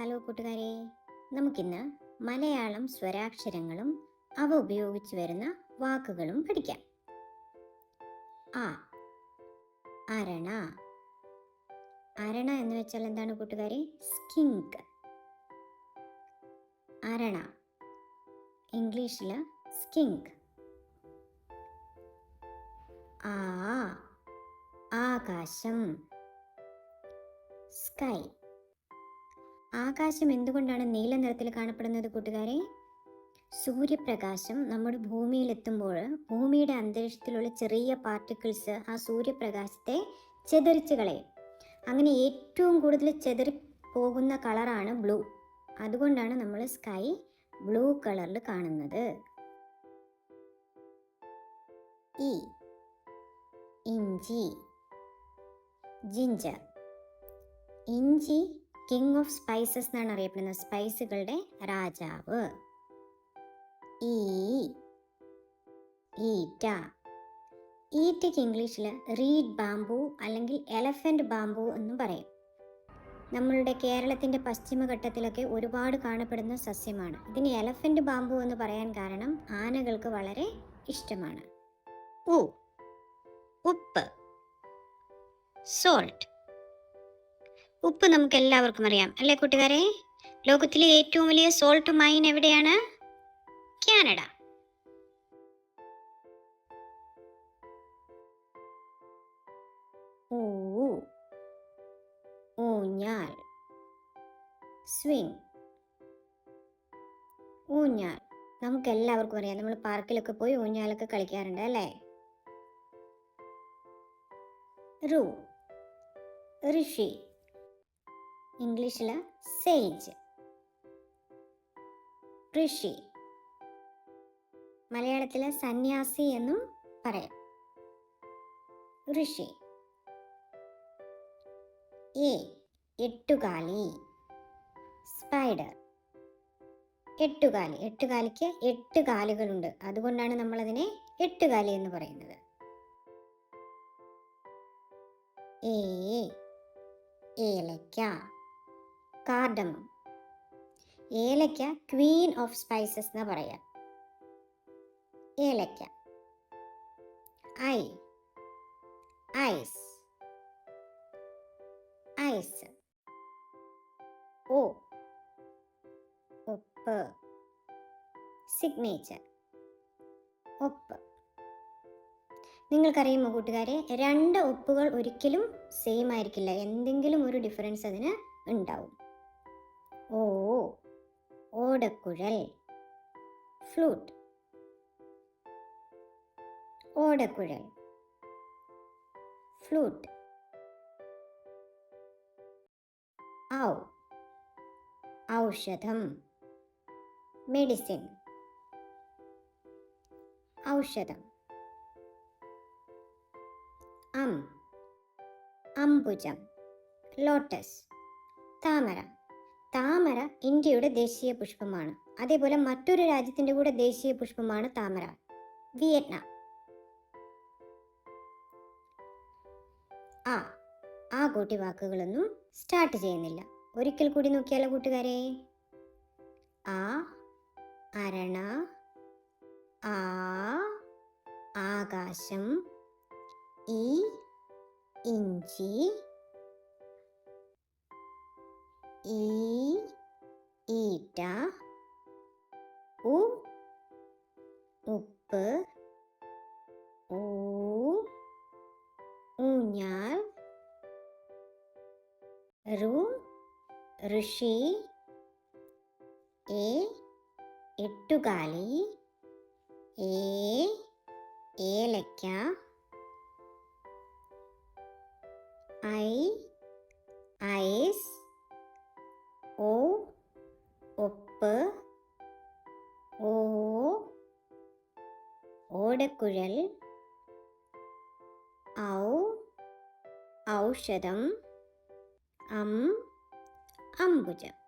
Hello കൂട്ടുകാരെ. നമുക്കിന്ന് മലയാളം സ്വരാക്ഷരങ്ങളും അവ ഉപയോഗിച്ച് വരുന്ന വാക്കുകളും പഠിക്കാം. ആ അരണ. അരണ എന്ന് വെച്ചാൽ എന്താണ് കൂട്ടുകാരെ? സ്കിങ്ക്. അരണ. ഇംഗ്ലീഷിൽ സ്കിങ്ക്. ആ ആകാശം. സ്കൈ. ആകാശം എന്തുകൊണ്ടാണ് നീല നിറത്തിൽ കാണപ്പെടുന്നത് കൂട്ടുകാരെ? സൂര്യപ്രകാശം നമ്മുടെ ഭൂമിയിൽ എത്തുമ്പോൾ ഭൂമിയുടെ അന്തരീക്ഷത്തിലുള്ള ചെറിയ പാർട്ടിക്കിൾസ് ആ സൂര്യപ്രകാശത്തെ ചെതറിച്ച് കളയും. അങ്ങനെ ഏറ്റവും കൂടുതൽ ചെതറി പോകുന്ന കളറാണ് ബ്ലൂ. അതുകൊണ്ടാണ് നമ്മൾ സ്കൈ ബ്ലൂ കളറിൽ കാണുന്നത്. ഇ ഇഞ്ചി ജിഞ്ചർ ഇഞ്ചി കിങ് ഓഫ് സ്പൈസസ് എന്നാണ് അറിയപ്പെടുന്നത്. സ്പൈസുകളുടെ രാജാവ്. ഈ ഈറ്റ ഈറ്റയ്ക്ക് ഇംഗ്ലീഷിൽ റീഡ് ബാംബു അല്ലെങ്കിൽ എലഫന്റ് ബാംബു എന്നും പറയും. നമ്മളുടെ കേരളത്തിന്റെ പശ്ചിമഘട്ടത്തിലൊക്കെ ഒരുപാട് കാണപ്പെടുന്ന സസ്യമാണ്. ഇതിന് എലഫന്റ് ബാംബു എന്ന് പറയാൻ കാരണം ആനകൾക്ക് വളരെ ഇഷ്ടമാണ്. ഉപ്പ്. സോൾട്ട് ഉപ്പ് നമുക്ക് എല്ലാവർക്കും അറിയാം. അല്ലേ കൂട്ടുകാരെ? ലോകത്തിലെ ഏറ്റവും വലിയ സോൾട്ട് മൈൻ എവിടെയാണ്? കാനഡ. ഊഞ്ഞാൽ സ്വിങ് ഊഞ്ഞാൽ നമുക്ക് എല്ലാവർക്കും അറിയാം. നമ്മൾ പാർക്കിലൊക്കെ പോയി ഊഞ്ഞാലൊക്കെ കളിക്കാറുണ്ട് അല്ലേ? റൂ ഋഷി. ഇംഗ്ലീഷിൽ സേജ്. ഋഷി മലയാളത്തിൽ സന്യാസി എന്നും പറയാം. ഋഷി. എ. എട്ടുകാലി. സ്പൈഡർ. എട്ടുകാലി. എട്ടുകാലിക്ക് എട്ട് കാലുകളുണ്ട്. അതുകൊണ്ടാണ് നമ്മളതിനെ എട്ടുകാലി എന്ന് പറയുന്നത്. ഏ. ഏലക്ക കാർഡമം ഏലയ്ക്ക ക്വീൻ ഓഫ് സ്പൈസസ് എന്ന് പറയാം. ഏലയ്ക്ക. ഐ. ഐസ്. ഐസ്. ഓ. ഉപ്പ്. സിഗ്നേച്ചർ. ഉപ്പ്. നിങ്ങൾക്കറിയുമോ കൂട്ടുകാരെ രണ്ട് ഉപ്പുകൾ ഒരിക്കലും സെയിം ആയിരിക്കില്ല. എന്തെങ്കിലും ഒരു ഡിഫറൻസ് അതിന് ഉണ്ടാവും. ഓടക്കുഴൽ. ഫ്ലൂട്ട്. ഓടക്കുഴൽ. ഫ്ലൂട്ട്. ഔ. ഔഷധം. മെഡിസിൻ. ഔഷധം. അം. അംബുജം. ലോട്ടസ്. താമര. താമര ഇന്ത്യയുടെ ദേശീയ പുഷ്പമാണ്. അതേപോലെ മറ്റൊരു രാജ്യത്തിന്റെ കൂടെ ദേശീയ പുഷ്പമാണ് താമര. വിയറ്റ്നാം. ആ ആ കൂട്ടി വാക്കുകളൊന്നും സ്റ്റാർട്ട് ചെയ്യുന്നില്ല. ഒരിക്കൽ കൂടി നോക്കിയാലോ കൂട്ടുകാരെ? ആ അരണ ആ ആകാശം ഈ ഇഞ്ചി ഈ ഈറ്റ ഉ ഉപ്പ് ഊ ഊഞ്ഞാൽ ഋ ഋഷി എ എട്ടുകാലി ഏ ഏലക്ക ഐ ഐസ് ഉപ്പ് ഓ ഓടക്കുഴൽ ഔ ഔഷധം അം അംബുജം.